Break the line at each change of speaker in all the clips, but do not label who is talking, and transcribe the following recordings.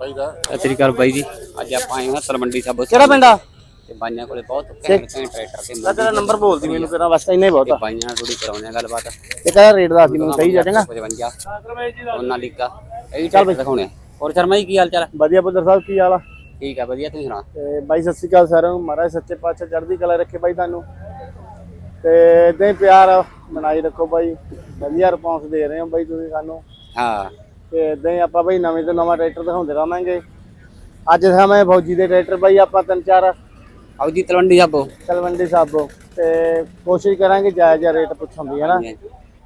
ਬਾਈ ਦਾ।
ਸਤਿ ਸ੍ਰੀ ਅਕਾਲ ਬਾਈ ਜੀ। ਅੱਜ ਆਪਾਂ ਆਏ ਹਾਂ ਤਲਵੰਡੀ ਸਾਬੋ
ਕਿਹੜਾ ਪਿੰਡ ਆ?
ਤੇ ਬਾਈਆਂ ਕੋਲੇ ਬਹੁਤ ਘੈਂਟ ਘੈਂਟ ਟਰੈਕਟਰ ਤੇ
ਮੈਂ ਤੇਰਾ ਨੰਬਰ ਬੋਲਦੀ ਮੈਨੂੰ ਤੇਰਾ ਵਾਸਤਾ ਇੰਨਾ ਹੀ ਬਹੁਤ
ਤੇ
ਆ
ਬਾਈਆਂ ਨਾਲ ਥੋੜੀ ਕਰਾਉਂਦੇ ਆ ਗੱਲਬਾਤ।
ਇਹ ਕਹਿੰਦਾ ਰੇਟ ਦੱਸ ਦੀ ਮੈਨੂੰ ਸਹੀ ਜਾ ਚੰਗਾ।
55 ਉਹਨਾਂ ਲਿਖਾ ਇਹ ਚੱਲ ਬਈ। ਦਿਖਾਉਣੇ ਆ। ਹੋਰ ਸ਼ਰਮਾ ਜੀ ਕੀ ਹਾਲ ਚਾਲ ਹੈ
ਵਧੀਆ ਪੁੱਤਰ ਸਾਹਿਬ ਕੀ ਹਾਲ ਆ?
ਠੀਕ ਆ ਵਧੀਆ ਤੁਸੀਂ ਸੁਣਾ
ਤੇ ਬਾਈ ਸਤਿ ਸ਼੍ਰੀ ਅਕਾਲ ਸਾਰਿਆਂ ਨੂੰ। ਮਹਾਰਾਜ ਸੱਚੇ ਪਾਤਸ਼ਾਹ ਚੜ੍ਹਦੀ ਕਲਾ ਰੱਖੇ ਬਾਈ ਤੁਹਾਨੂੰ। ਤੇ ਇਦਾਂ ਹੀ ਪਿਆਰ ਬਣਾਈ ਰੱਖੋ ਬਾਈ। ਵਧੀਆ ਰਿਸਪੌਂਸ ਦੇ ਰਹੇ ਹੋ ਬਾਈ ਤੁਸੀਂ ਸਾਨੂੰ।
ਹਾਂ।
ਤੇ ਇਦਾਂ ਹੀ ਆਪਾਂ ਬਾਈ ਨਵੇਂ ਤੋਂ ਨਵਾਂ ਟਰੈਕਟਰ ਦਿਖਾਉਂਦੇ ਰਹਾਂਗੇ। ਅੱਜ ਸਮੇਂ ਫੌਜੀ ਦੇ ਟਰੈਕਟਰ ਬਾਈ ਆਪਾਂ ਤਿੰਨ ਚਾਰ।
ਆਓ ਜੀ ਤਲਵੰਡੀ ਸਾਬੋ।
ਤਲਵੰਡੀ ਸਾਬੋ। ਤੇ ਕੋਸ਼ਿਸ਼ ਕਰਾਂਗੇ ਜਾਇਜ਼ ਜਿਹਾ ਰੇਟ ਪੁੱਛਣ ਦੀ ਹੈ ਨਾ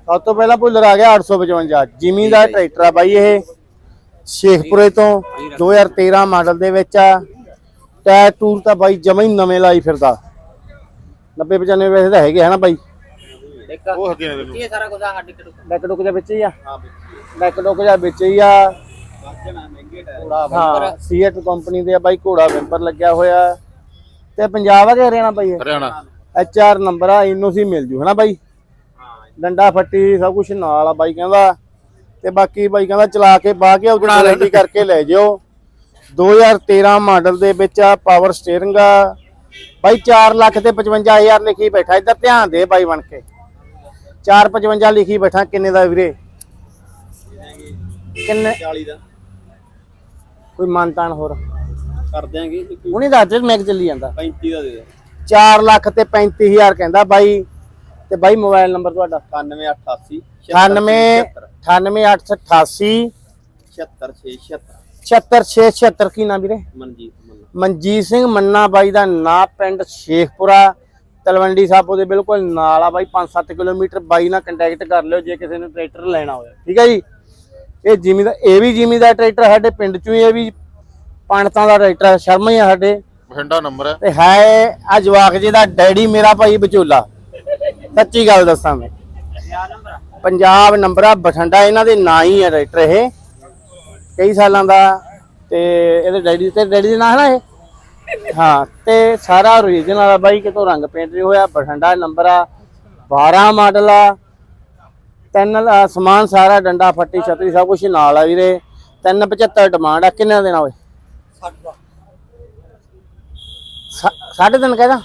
ਸਭ ਤੋਂ ਪਹਿਲਾਂ ਭੁੱਲਰ ਆ ਗਿਆ 855 ਜਿਮੀ ਦਾ ਟਰੈਕਰ ਆ ਬਾਈ ਇਹ। ਸ਼ੇਖਪੁਰੇ ਤੋਂ 2013 ਮਾਡਲ ਦੇ ਵਿੱਚ ਆ। ਟਾਇਰ ਟੂਰ ਤਾਂ ਬਾਈ ਜਮਾ ਹੀ ਨਵੇਂ ਲਾਈ ਫਿਰਦਾ। 90 95 ਵੈਸੇ ਤਾਂ ਹੈਗੇ ਹਨਾ ਬਾਈ?
ਦੇਖ
ਉਹ ਅੱਗੇ ਨੇ ਤੈਨੂੰ
ਇਹ ਸਾਰਾ ਕੁਝ ਹੱਡ ਕੜੂ
ਡੈਕ ਡੁੱਕ ਦੇ ਵਿੱਚ ਹੀ ਆ। ਡੈਕ ਡੁੱਕ ਦੇ ਵਿੱਚ ਹੀ ਆ। ਹਾਂ ਸੀਐਟ ਕੰਪਨੀ ਦੇ ਆ ਬਾਈ ਘੋੜਾ ਵੈਂਪਰ ਲੱਗਿਆ ਹੋਇਆ। ਤੇ ਪੰਜਾਬ ਆ ਕਿ ਹਰਿਆਣਾ ਬਾਈ
ਹਰਿਆਣਾ।
ਐਚ ਆਰ ਨੰਬਰ ਆ ਇਨੋਸੀ ਮਿਲ ਜੂ ਹਨਾ ਬਾਈ? ਡੰਡਾ ਫੱਟੀ ਸਭ ਕੁਝ ਨਾਲ ਆ ਬਾਈ ਕਹਿੰਦਾ। ਤੇ ਬਾਕੀ ਬਾਈ ਕਹਿੰਦਾ ਚਲਾ ਕੇ ਬਾਹ ਕੇ ਆਪਣੀ ਗਾਰੰਟੀ ਕਰਕੇ ਲੈ ਜਿਓ। 2013 ਮਾਡਲ ਦੇ ਵਿੱਚ ਆ ਪਾਵਰ ਸਟੀਅਰਿੰਗ ਆ। ਬਾਈ 4 ਲੱਖ ਤੇ 55000 ਲਿਖੀ ਬੈਠਾ ਇੱਧਰ ਧਿਆਨ ਦੇ ਬਾਈ ਬਣ ਕੇ। 455 ਲਿਖੀ ਬੈਠਾ ਕਿੰਨੇ ਦਾ ਵੀਰੇ? ਕਿੰਨੇ?
40 ਦਾ।
ਕੋਈ ਮਾਨਤਾਨ ਹੋਰ?
ਕਰ ਦਿਆਂਗੇ।
ਹੁਣੀ ਦੱਸ ਦੇ ਮੈਂ ਕਿ ਚੱਲੀ ਜਾਂਦਾ।
35 ਦਾ ਦੇ ਦੇ।
4 ਲੱਖ ਤੇ 35000 ਕਹਿੰਦਾ ਬਾਈ ਤੇ ਬਾਈ ਮੋਬਾਈਲ ਨੰਬਰ ਤੁਹਾਡਾ।
9888
98 98888
76676
76676 ਕੀ ਨਾਮ ਵੀਰੇ?
ਮਨਜੀਤ ਮੰਨ।
ਮਨਜੀਤ ਸਿੰਘ ਮੰਨਾ ਬਾਈ ਦਾ ਨਾਂ ਪਿੰਡ ਸ਼ੇਖਪੁਰਾ। ਤਲਵੰਡੀ ਸਾਬੋ ਦੇ ਬਿਲਕੁਲ ਨਾਲ ਆ ਬਾਈ 5-7 ਕਿਲੋਮੀਟਰ ਬਾਈ ਨਾਲ ਕੰਟੈਕਟ ਕਰ ਲਿਓ ਜੇ ਕਿਸੇ ਨੇ ਟਰੈਕਟਰ ਲੈਣਾ ਹੋਇਆ। ਠੀਕ ਹੈ ਜੀ? ਇਹ ਜਿਮੀ ਦਾ ਇਹ ਵੀ ਜਿਮੀ ਦਾ ਟਰੈਕਟਰ ਸਾਡੇ ਪਿੰਡ ਚੋਂ ਹੀ ਇਹ ਵੀ ਪੰਡਤਾਂ ਦਾ ਟਰੈਕਟਰ ਹੈ, ਸ਼ਰਮਾ ਹੀ ਆ ਸਾਡੇ।
ਬਠਿੰਡਾ ਨੰਬਰ ਹੈ।
ਤੇ ਹੈ ਆ ਜਵਾਕ ਜੀ ਦਾ ਡੈਡੀ ਮੇਰਾ ਭਾਈ ਵਿਚੋਲਾ। ਸੱਚੀ ਗੱਲ ਦੱਸਾਂ ਮੈਂ। ਪੰਜਾਬ ਨੰਬਰ ਆ ਬਠਿੰਡਾ ਇਹਨਾਂ ਦੇ ਨਾਂ ਹੀ ਹੈ ਟਰੈਕਟਰ ਇਹ। ਕਈ ਸਾਲਾਂ ਦਾ ਤੇ ਇਹਦੇ ਡੈਡੀ ਤੇ ਡੈਡੀ ਦੇ ਨਾਂ ਹੈ ਨਾ ਇਹ? ਹਾਂ ਤੇ ਸਾਰਾ ਓਰੀਜਨਲ ਆ ਬਾਈ ਕਿਤੋਂ ਰੰਗ ਪੇਂਟ ਨਹੀਂ ਹੋਇਆ ਬਠਿੰਡਾ ਨੰਬਰ ਆ 12 ਮਾਡਲ ਆ ਤਿੰਨ ਆ, ਸਮਾਨ ਸਾਰਾ ਡੰਡਾ ਫੱਟੀ ਛਤਰੀ ਸਭ ਕੁਝ ਨਾਲ ਆ ਵੀਰੇ। 375 ਡਿਮਾਂਡ ਆ। ਕਿੰਨੇ ਦੇਣਾ ਓਏ? ਸਾ- ਸਾਢੇ ਤਿੰਨ ਕਹਿੰਦਾ।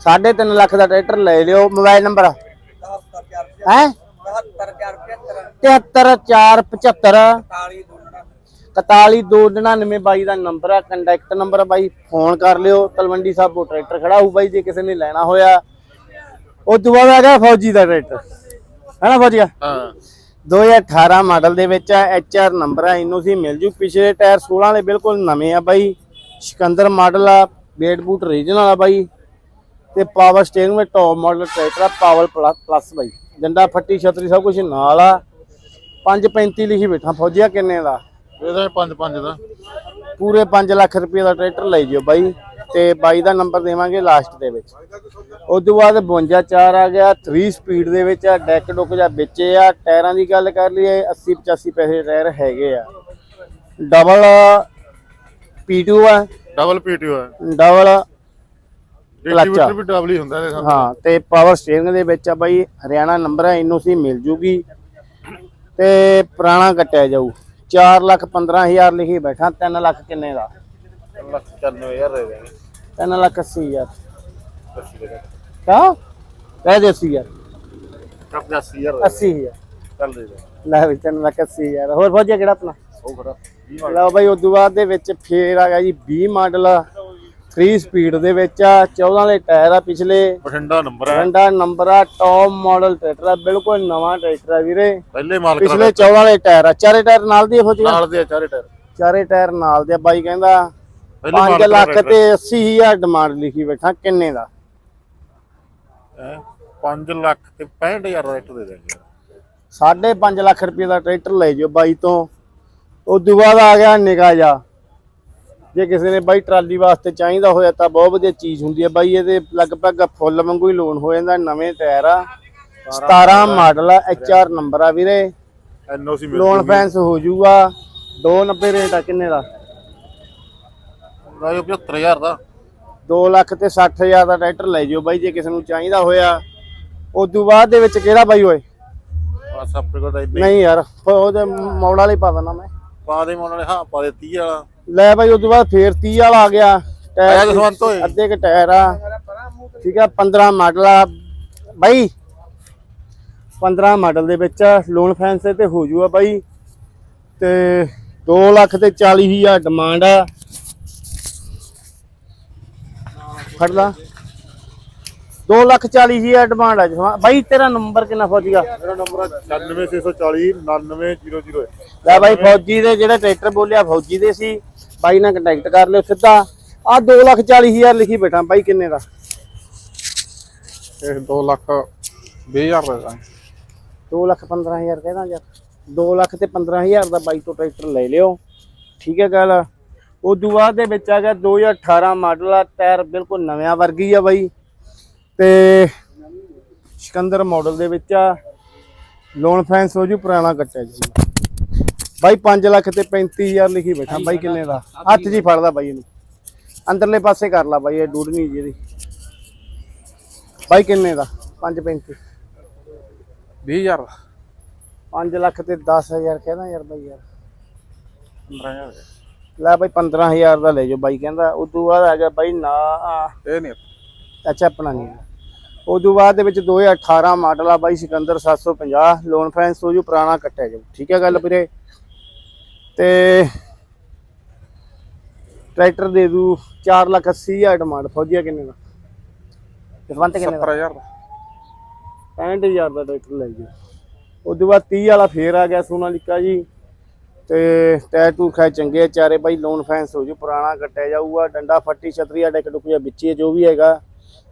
ਸਾਢੇ ਤਿੰਨ ਲੱਖ ਦਾ ਟਰੈਕਟਰ ਲੈ ਲਿਓ ਮੋਬਾਈਲ ਨੰਬਰ। ਹੈ? 73475 41299 ਬਾਈ ਦਾ ਨੰਬਰ ਆ। ਕੰਟੈਕਟ ਨੰਬਰ ਆ ਬਾਈ ਫੋਨ ਕਰ ਲਿਓ। ਤਲਵੰਡੀ ਸਾਬੋ ਟਰੈਕਟਰ ਖੜਾ ਹੋਊ ਬਾਈ ਜੇ ਕਿਸੇ ਨੇ ਲੈਣਾ ਹੋਇਆ। ਉਹ ਤੋਂ ਬਾਅਦ ਆ ਗਿਆ ਫੌਜੀ ਦਾ ਟਰੈਕਟਰ। ਹੈਨਾ ਫੌਜੀਆ
ਹਾਂ।
2018 ਮਾਡਲ ਦੇ ਵਿੱਚ ਆ ਐਚਆਰ ਨੰਬਰ ਆ ਇਹਨੂੰ ਸੀ ਮਿਲ ਜੂ। ਪਿਛਲੇ ਟਾਇਰ 16 ਵਾਲੇ ਬਿਲਕੁਲ ਨਵੇਂ ਆ ਬਾਈ। ਸਿਕੰਦਰ ਮਾਡਲ ਆ ਵੇਟ ਬੂਟ ਰੀਜਨਲ ਆ ਬਾਈ। ਤੇ ਪਾਵਰ ਸਟੀਅਰਿੰਗ ਵਿੱਚ ਟੌਪ ਮਾਡਲ ਟਰੈਕਟਰ ਆ ਪਾਵਰ ਪਲੱਸ ਬਾਈ। ਡੰਡਾ ਫੱਟੀ ਛਤਰੀ ਸਭ ਕੁਝ ਨਾਲ ਆ। 535 ਲਿਖੀ ਬੈਠਾ ਫੌਜੀਆ ਕਿੰਨੇ ਦਾ?
ਇਹਦਾ 5 5 ਦਾ।
ਪੂਰੇ 5 ਲੱਖ ਰੁਪਏ ਦਾ ਟਰੈਕਟਰ ਲੈ ਜਿਓ ਬਾਈ। ਤੇ ਬਾਈ ਦਾ ਨੰਬਰ ਦੇਵਾਂਗੇ ਲਾਸਟ ਦੇ ਵਿੱਚ। ਉਸ ਤੋਂ ਬਾਅਦ 52 4 ਆ ਗਿਆ 3 ਸਪੀਡ ਦੇ ਵਿੱਚ ਆ ਡੈਕ ਡੁੱਕ ਜਾਂ ਵਿੱਚ ਆ। ਟਾਇਰਾਂ ਦੀ ਗੱਲ ਕਰ ਲਈਏ 80 85 ਪੈਸੇ ਟਾਇਰ ਹੈਗੇ ਆ। ਡਬਲ P2 ਆ।
ਡਬਲ ਪੀਟੀਓ ਹੈ
ਡਬਲ
ਡਿਸਟ੍ਰੀਬਿਊਟਰ ਵੀ ਡਬਲ ਹੀ ਹੁੰਦਾ ਸਾਹਮਣੇ
ਹਾਂ ਤੇ ਪਾਵਰ ਸਟੀਅਰਿੰਗ ਦੇ ਵਿੱਚ ਆ ਬਾਈ ਹਰਿਆਣਾ ਨੰਬਰ ਹੈ ਇਹਨੂੰ ਸੀ ਮਿਲ ਜੂਗੀ। ਤੇ ਪੁਰਾਣਾ ਕੱਟਿਆ ਜਾਊ। 4 ਲੱਖ 15000 ਲਿਖੀ ਬੈਠਾ 3 ਲੱਖ ਕਿੰਨੇ ਦਾ?
ਲੱਖ 94000 ਦੇ ਦੇਣਗੇ
3 ਲੱਖ 80000 ਕਾ ਕਹਿ ਦੇ 80000
85000
80000
ਚੱਲ ਦੇ ਦੇ।
ਲੈ ਵੀ 3 ਲੱਖ 80000 ਹੋਰ ਫੌਜੀਆ ਕਿਹੜਾ ਆਪਣਾ?
ਉਹ ਖੜਾ।
ਲਓ ਬਾਈ ਉਦੋਂ ਬਾਅਦ ਦੇ ਵਿੱਚ ਫੇਰ ਆ ਗਿਆ ਜੀ 20 ਮਾਡਲ 3 ਸਪੀਡ ਦੇ ਵਿੱਚ ਆ 14 ਵਾਲੇ ਟਾਇਰ ਆ ਪਿਛਲੇ।
ਬਠਿੰਡਾ ਨੰਬਰ ਹੈ
ਰੰਡਾ ਨੰਬਰ ਆ ਟੌਪ ਮਾਡਲ ਟਰੈਕਟਰ ਆ ਬਿਲਕੁਲ ਨਵਾਂ ਟਰੈਕਟਰ ਆ ਵੀਰੇ।
ਪਹਿਲੇ ਮਾਲਕ
ਪਿਛਲੇ 14 ਵਾਲੇ ਟਾਇਰ ਆ। ਚਾਰੇ ਟਾਇਰ ਨਾਲ ਦੀ ਫੌਜੀਆ
ਨਾਲ ਦੇ ਆ ਚਾਰੇ ਟਾਇਰ।
ਚਾਰੇ ਟਾਇਰ ਨਾਲ ਦੇ ਆ। ਬਾਈ ਕਹਿੰਦਾ 5
ਮਾਲਕ
ਲੱਖ ਤੇ 80000 ਡਿਮਾਂਡ ਲਿਖੀ ਬੈਠਾ ਕਿੰਨੇ ਦਾ?
5 ਲੱਖ ਤੇ 65000 ਦਾ ਰੇਟ ਦੇ ਦੇਣਗੇ
ਸਾਢੇ 5 ਲੱਖ ਰੁਪਏ ਦਾ ਟਰੈਕਟਰ ਲੈ ਜਿਓ ਬਾਈ ਤੋਂ। ਉਸ ਤੋਂ ਬਾਅਦ ਆ ਗਿਆ ਨਿਕਾ ਜਾ ਜੇ ਕਿਸੇ ਨੇ ਬਾਈ ਟਰਾਲੀ ਵਾਸਤੇ ਚਾਹੀਦਾ ਹੋਇਆ ਤਾਂ ਬਹੁਤ ਵਧੀਆ ਚੀਜ਼ ਹੁੰਦੀ ਹੈ ਬਾਈ ਇਹਦੇ ਲਗਭਗ ਫੁੱਲ ਵਾਂਗੂ ਹੀ ਲੋਨ ਹੋ ਜਾਂਦਾ ਨਵੇਂ ਟਾਇਰ ਆ। 17 ਮਾਡਲ ਆ। ਐਚਆਰ ਨੰਬਰ ਆ ਵੀਰੇ।
ਐਨਓਸੀ ਮਿਲ
ਲੋਨ ਫੈਂਸ ਹੋ ਜਾਊਗਾ। 290 ਰੇਟ ਆ ਕਿੰਨੇ ਦਾ?
ਰਾਜੋ 75000 ਦਾ।
2 ਲੱਖ ਤੇ 60000 ਦਾ ਟਰੈਕਟਰ ਲੈ ਜਿਓ ਬਾਈ ਜੇ ਕਿਸੇ ਨੂੰ ਚਾਹੀਦਾ ਹੋਇਆ। ਉਸ ਤੋਂ ਬਾਅਦ ਦੇ ਵਿੱਚ ਕਿਹੜਾ ਬਾਈ ਓਏ?
ਬਸ ਆਪਣੇ ਕੋਲ ਤਾਂ ਇੰਨੇ
ਨਹੀਂ ਯਾਰ ਉਹਦੇ ਮੌੜ ਵਾਲੇ ਪਾ ਦਿੰਦਾ ਮੈਂ।
ਪਾ ਦੇ ਮੋਨ ਵਾਲੇ ਹਾਂ ਪਾ ਦੇ 30 ਵਾਲਾ।
ਲੈ ਬਾਈ ਉਸ ਤੋਂ ਬਾਅਦ ਫੇਰ 30 ਵਾਲਾ ਆ ਗਿਆ।
ਆਇਆ ਜਸਵੰਤ ਓਏ।
ਅੱਧੇ ਕ ਟਾਇਰ ਆ। ਠੀਕ ਆ 15 ਮਾਡਲ ਆ। ਬਾਈ 15 ਮਾਡਲ ਦੇ ਵਿੱਚ ਲੋਨ ਫੈਂਸ ਤੇ ਹੋ ਜੂਗਾ ਬਾਈ। ਤੇ 2 ਲੱਖ ਤੇ 40 ਹਜ਼ਾਰ ਡਿਮਾਂਡ ਆ। ਫੜ ਲਾ। 2 ਲੱਖ 40 ਹਜ਼ਾਰ ਡਿਮਾਂਡ ਆ ਜਸਵਾਂ। ਬਾਈ ਤੇਰਾ ਨੰਬਰ ਕਿੰਨਾ ਫੌਜ ਗਿਆ
ਮੇਰਾ ਨੰਬਰ 96640 99000
ਲੈ ਬਾਈ ਫੌਜੀ ਦੇ ਜਿਹੜੇ ਟਰੈਕਟਰ ਬੋਲਿਆ ਫੌਜੀ ਦੇ ਸੀ। ਬਾਈ ਨਾਲ ਕੰਟੈਕਟ ਕਰ ਲਿਓ ਸਿੱਧਾ। ਆ 2 ਲੱਖ 40 ਹਜ਼ਾਰ ਲਿਖੀ ਬੈਠਾ। ਬਾਈ ਕਿੰਨੇ ਦਾ?
ਇਹ 2 ਲੱਖ 20000 ਦੇ ਦਾਂਗੇ
2 ਲੱਖ 15000 ਕਹਿੰਦਾ ਯਾਰ। 2 ਲੱਖ ਤੇ 15000 ਦਾ ਬਾਈ ਤੋਂ ਟਰੈਕਟਰ ਲੈ ਲਿਓ। ਠੀਕ ਹੈ ਗੱਲ। ਉਦੋਂ ਬਾਅਦ ਦੇ ਵਿੱਚ ਆ ਗਿਆ 2018 ਮਾਡਲ ਆ ਟਾਇਰ ਬਿਲਕੁਲ ਨਵਿਆਂ ਵਰਗੀ ਆ ਬਾਈ। ਤੇ ਸਿਕੰਦਰ ਮਾਡਲ ਦੇ ਵਿੱਚ ਆ ਲੋਨ ਫੈਂਸ ਹੋ ਜੂ ਪੁਰਾਣਾ ਕੱਟਿਆ ਜੀ। ਬਾਈ 5 ਲੱਖ ਤੇ 35000 ਲਿਖੀ ਬੈਠਾ ਬਾਈ ਕਿੰਨੇ ਦਾ। ਹੱਥ ਜੀ ਫੜਦਾ ਬਾਈ ਇਹਨੂੰ। ਅੰਦਰਲੇ ਪਾਸੇ ਕਰ ਲਾ ਬਾਈ ਇਹ ਡੂਡਨੀ ਜੀ ਇਹਦੀ। ਬਾਈ ਕਿੰਨੇ ਦਾ 535
20000
5 ਲੱਖ ਤੇ 10000 ਕਹਿੰਦਾ ਯਾਰ ਬਾਈ ਯਾਰ।
15000
ਲੈ ਬਾਈ 15000 ਦਾ ਲੈ ਜਾਓ ਬਾਈ ਕਹਿੰਦਾ ਉਦੋਂ ਬਾਅਦ ਆ ਗਿਆ ਬਾਈ ਨਾ
ਇਹ ਨਹੀਂ
ਅੱਛਾ ਆਪਣਾ ਨਹੀਂ ਉਦੋਂ ਬਾਅਦ ਦੇ ਵਿੱਚ 2018 ਮਾਡਲ ਆ ਬਾਈ ਸਿਕੰਦਰ 750 ਲੋਨ ਫਾਈਨੈਂਸ ਹੋ ਜੂ ਪੁਰਾਣਾ ਕੱਟਿਆ ਜਾਊ। ਠੀਕ ਹੈ ਗੱਲ ਵੀਰੇ? ਤੇ ਟਰੈਕਟਰ ਦੇ ਦੂ 4 ਲੱਖ 80 ਹਜ਼ਾਰ ਡਿਮਾਂਡ ਫੌਜੀਆ ਕਿੰਨੇ ਦਾ? ਜਸਵੰਤ ਕਿੰਨੇ ਦਾ?
70000 ਦਾ।
65000 ਦਾ ਟਰੈਕਟਰ ਲੈ ਜੀ ਉਦੋਂ ਬਾਅਦ 30 ਵਾਲਾ ਫੇਰ ਆ ਗਿਆ ਸੋਨਾਲੀਕਾ ਜੀ। ਤੇ ਟਾਇਰ ਟੂਰ ਖਾਏ ਚੰਗੇ ਚਾਰੇ ਬਾਈ ਲੋਨ ਫੈਂਸ ਹੋ ਜੂ ਪੁਰਾਣਾ ਕੱਟਿਆ ਜਾਊਗਾ ਡੰਡਾ ਫੱਟੀ ਛਤਰੀ ਆ ਡੈਕ ਡੁੱਕਿਆ ਵਿੱਚ ਜੋ ਵੀ ਹੈਗਾ।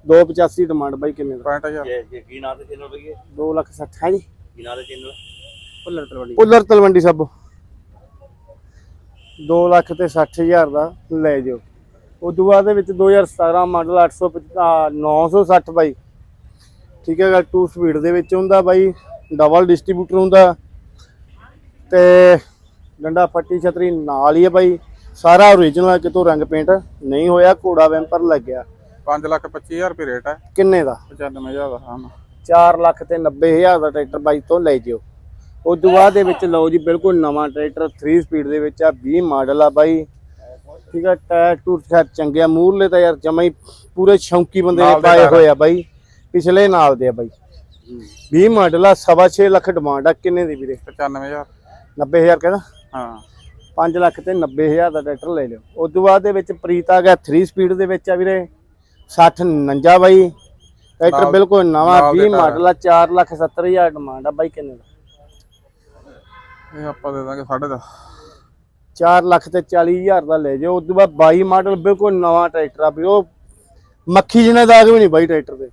285 ਡਿਮਾਂਡ ਬਾਈ ਕਿੰਨੇ ਦਾ?
65000
ਕੀ ਨਾਂ ਤੇ ਚੈਨਲ ਬਈਏ?
2 ਲੱਖ 60 ਹੈ ਜੀ?
ਕੀ ਨਾਂ ਤੇ ਚੈਨਲ ਭੁੱਲਰ ਤਲਵੰਡੀ।
ਪੁੱਲਰ ਤਲਵੰਡੀ ਸਾਬੋ 2 ਲੱਖ ਤੇ 60000 ਦਾ ਲੈ ਜਾਓ। ਉਦੋਂ ਬਾਅਦ ਦੇ ਵਿੱਚ 2017 ਮਾਡਲ 850 960 ਬਾਈ। ਠੀਕ ਹੈ ਗੱਲ 2 ਸਪੀਡ ਦੇ ਵਿੱਚ ਹੁੰਦਾ ਬਾਈ ਡਬਲ ਡਿਸਟ੍ਰੀਬਿਊਟਰ ਹੁੰਦਾ। ਤੇ ਡੰਡਾ ਫੱਟੀ ਛਤਰੀ ਨਾਲ ਹੀ ਹੈ ਬਾਈ। ਸਾਰਾ ਹੈ ਕਿਤੋਂ ਰੰਗ ਪੇਂਟ ਨਹੀਂ ਹੋਇਆ ਘੋੜਾ ਵੈਂਪਰ ਲੱਗਿਆ
5 ਲੱਖ 25000 ਰੁਪਏ ਰੇਟ ਹੈ
ਕਿੰਨੇ ਦਾ?
95000 ਦਾ ਹਾਂ।
4 ਲੱਖ ਤੇ 90000 ਦਾ ਟਰੈਕਟਰ ਬਾਈ ਤੋਂ ਲੈ ਜਿਓ। ਉਸ ਤੋਂ ਬਾਅਦ ਦੇ ਵਿੱਚ ਲਓ ਜੀ ਬਿਲਕੁਲ ਨਵਾਂ ਟਰੈਕਟਰ 3 ਸਪੀਡ ਦੇ ਵਿੱਚ ਆ 20 ਮਾਡਲ ਆ ਬਾਈ। ਠੀਕ ਆ ਟਾਇਰ ਟੂਰ ਖੈਰ ਚੰਗੇ ਆ ਮੂਰਲੇ ਤਾਂ ਯਾਰ ਜਮਾ ਹੀ ਪੂਰੇ ਸ਼ੌਂਕੀ ਬੰਦੇ ਨੇ ਪਾਏ। ਹੋਏ ਆ ਬਾਈ। ਪਿਛਲੇ ਨਾਲ ਦੇ ਆ ਬਾਈ। 20 ਮਾਡਲ ਆ ਸਵਾ ਛੇ ਲੱਖ ਡਿਮਾਂਡ ਆ ਕਿੰਨੇ ਦੀ ਵੀਰੇ?
95000
90000 ਕਹਿੰਦਾ।
ਹਾਂ।
5 ਲੱਖ ਤੇ 90000 ਦਾ ਟਰੈਕਟਰ ਲੈ ਲਿਓ। ਉਸ ਤੋਂ ਬਾਅਦ ਦੇ ਵਿੱਚ ਪ੍ਰੀਤ ਆ ਗਿਆ 3 ਸਪੀਡ ਦੇ ਵਿੱਚ ਆ ਵੀਰੇ। 60 49 ਬਾਈ। ਟਰੈਕਟਰ ਬਿਲਕੁਲ ਨਵਾਂ
ਨਾਲ ਦੇ
20
ਟਾਇਰ।
ਮਾਡਲ ਆ 4 ਲੱਖ 70000 ਡਿਮਾਂਡ ਆ ਬਾਈ ਕਿੰਨੇ ਦਾ?
ਇਹ ਆਪਾਂ ਦੇ ਦਾਂਗੇ 10.5
4 ਲੱਖ ਤੇ 40000 ਦਾ ਲੈ ਜਾਓ। ਉਸ ਤੋਂ ਬਾਅਦ 22 ਮਾਡਲ ਬਿਲਕੁਲ ਨਵਾਂ ਟਰੈਕਟਰ ਆ ਵੀ ਉਹ ਮੱਖੀ ਜਿਹਨੇ ਦਾਗ ਵੀ ਨਹੀਂ ਬਾਈ ਟਰੈਕਟਰ ਦੇ।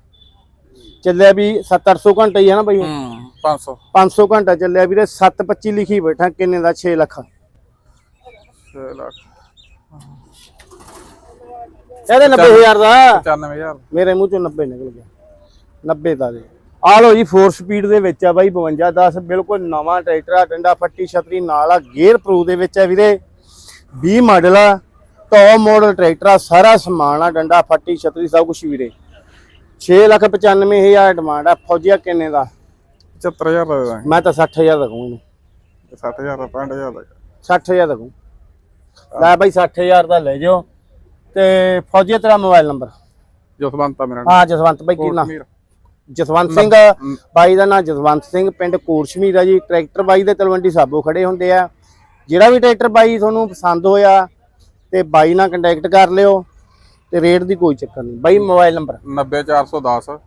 ਚੱਲਿਆ ਵੀ 7-800 ਘੰਟਾ ਹੀ ਹੈ ਨਾ ਬਾਈ
ਹੂੰ। 500
500 ਘੰਟਾ ਚੱਲਿਆ ਵੀਰੇ 725 ਲਿਖੀ ਬੈਠਾ ਕਿੰਨੇ ਦਾ? 6 ਲੱਖ।
6 ਲੱਖ।
ਇਹਦੇ 90000 ਦਾ?
95000
ਮੇਰੇ ਮੂੰਹ ਚੋਂ 90 ਨਿਕਲ ਗਿਆ। 90 ਦਾ ਦੇ। ਆ ਲੋ ਜੀ 4 ਸਪੀਡ ਦੇ ਵਿੱਚ ਆ ਬਾਈ 52 10 ਬਿਲਕੁਲ ਨਵਾਂ ਟਰੈਕਟਰ ਆ ਡੰਡਾ ਫੱਟੀ ਛਤਰੀ ਨਾਲ ਆ ਗੇਅਰ ਪ੍ਰੂ ਦੇ ਵਿੱਚ ਆ ਵੀਰੇ। 20 ਮਾਡਲ ਆ ਟੌਪ ਮਾਡਲ ਟਰੈਕਟਰ ਆ ਸਾਰਾ ਸਮਾਨ ਆ ਡੰਡਾ ਫੱਟੀ ਛਤਰੀ ਸਭ ਕੁਝ ਵੀਰੇ। 6 ਲੱਖ 95000 ਡਿਮਾਂਡ ਆ ਫੌਜੀਆ ਕਿੰਨੇ ਦਾ?
75000 ਦਾ ਦੇ ਦਾਂਗੇ।
ਮੈਂ ਤਾਂ 60000 ਦਾ ਕਹੂੰ ਇਹਨੂੰ
60000 ਦਾ 65000 ਦਾ
60000 ਦਾ ਕਹੂੰ। ਲੈ ਬਾਈ 60000 ਦਾ ਲੈ ਜਾਓ। ਤੇ ਫੌਜੀਆ ਤੇਰਾ ਮੋਬਾਈਲ ਨੰਬਰ?
ਜਸਵੰਤ ਆ ਮੇਰਾ ਨਾਮ।
ਹਾਂ ਜਸਵੰਤ ਬਾਈ ਕੀ ਨਾਮ
ਕੋਟਮੀਰ।
ਜਸਵੰਤ ਸਿੰਘ ਬਾਈ ਦਾ ਨਾਮ ਜਸਵੰਤ ਸਿੰਘ ਪਿੰਡ ਕੋਟਸ਼ਮੀਰ ਆ ਜੀ। ਟਰੈਕਟਰ ਬਾਈ ਦੇ ਤਲਵੰਡੀ ਸਾਬੋ ਖੜੇ ਹੁੰਦੇ ਆ। ਜਿਹੜਾ ਵੀ ਟਰੈਕਟਰ ਬਾਈ ਤੁਹਾਨੂੰ ਪਸੰਦ ਹੋਇਆ ਤੇ ਬਾਈ ਨਾਲ ਕੰਟੈਕਟ ਕਰ ਲਿਓ ਤੇ ਰੇਟ ਦੀ ਕੋਈ ਚੱਕਰ ਨਹੀਂ। ਬਾਈ ਮੋਬਾਈਲ ਨੰਬਰ?
90410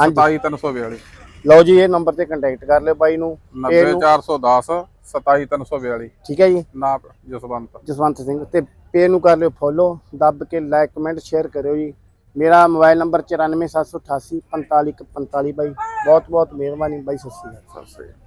ਹਾਂਜੀ।
27342
ਲਓ ਜੀ ਇਹ ਨੰਬਰ ਤੇ ਕੰਟੈਕਟ ਕਰ ਲਿਓ ਬਾਈ ਨੂੰ। ਤੇ ਇਹਨੂੰ-
90410 27342
ਠੀਕ ਹੈ ਜੀ?
ਨਾ ਜਸਵੰਤ।
ਜਸਵੰਤ ਸਿੰਘ। ਤੇ ਪੇ ਨੂੰ ਕਰ ਲਿਓ ਫੋਲੋ ਦੱਬ ਕੇ ਲਾਈਕ ਕਮੈਂਟ ਸ਼ੇਅਰ ਕਰਿਓ ਜੀ। ਮੇਰਾ ਮੋਬਾਈਲ ਨੰਬਰ 94788 4545 ਬਾਈ। ਬਹੁਤ ਬਹੁਤ ਮਿਹਰਬਾਨੀ ਬਾਈ ਸਤਿ ਸ਼੍ਰੀ ਅਕਾਲ।
ਸਤਿ ਸ੍ਰੀ ਅਕਾਲ।